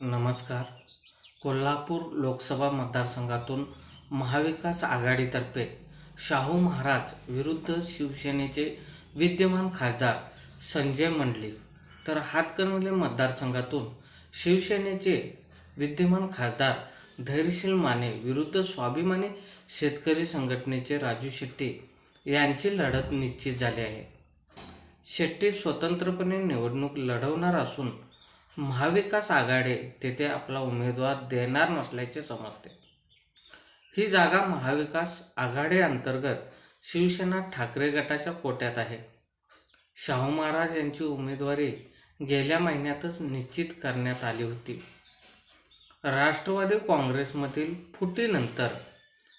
नमस्कार. कोल्हापूर लोकसभा मतदारसंघातून महाविकास आघाडीतर्फे शाहू महाराज विरुद्ध शिवसेनेचे विद्यमान खासदार संजय मंडलिक तर हातकणंगले मतदारसंघातून शिवसेनेचे विद्यमान खासदार धैर्यशील माने विरुद्ध स्वाभिमानी शेतकरी संघटनेचे राजू शेट्टी यांची लढत निश्चित झाली आहे. शेट्टी स्वतंत्रपणे निवडणूक लढवणार असून महाविकास आघाडी तेथे आपला उमेदवार देणार नसल्याचे समजते. ही जागा महाविकास आघाडी अंतर्गत शिवसेना ठाकरे गटाच्या कोट्यात आहे. शाहू महाराज यांची उमेदवारी गेल्या महिन्यातच निश्चित करण्यात आली होती. राष्ट्रवादी काँग्रेसमधील फुटीनंतर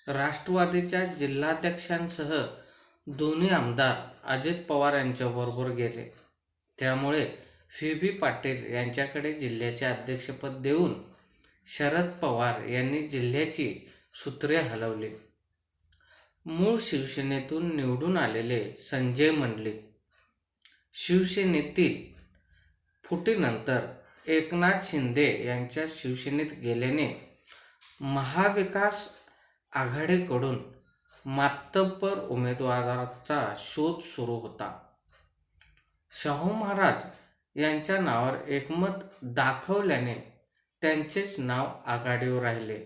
राष्ट्रवादीच्या जिल्हाध्यक्षांसह दोन्ही आमदार अजित पवार यांच्याबरोबर गेले. त्यामुळे बी पाटील यांच्याकडे जिल्ह्याचे अध्यक्षपद देऊन शरद पवार यांनी जिल्ह्याची सूत्रे हलवली. मूळ शिवसेनेतून निवडून आलेले संजय मंडलिक शिवसेनेतील फुटीनंतर एकनाथ शिंदे यांच्या शिवसेनेत गेल्याने महाविकास आघाडीकडून मातब्बर उमेदवाराचा शोध सुरू होता. शाहू महाराज यांच्या नावावर एकमत दाखवल्याने त्यांचेच नाव आघाडीवर राहिले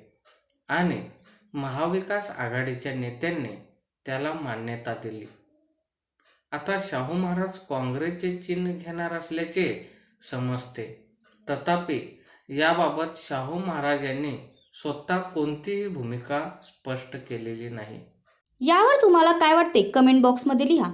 आणि महाविकास आघाडीच्या नेत्यांनी त्याला मान्यता दिली. आता शाहू महाराज काँग्रेसचे चिन्ह घेणार असल्याचे समजते. तथापि याबाबत शाहू महाराज यांनी स्वतः कोणतीही भूमिका स्पष्ट केलेली नाही. यावर तुम्हाला काय वाटते? कमेंट बॉक्समध्ये लिहा.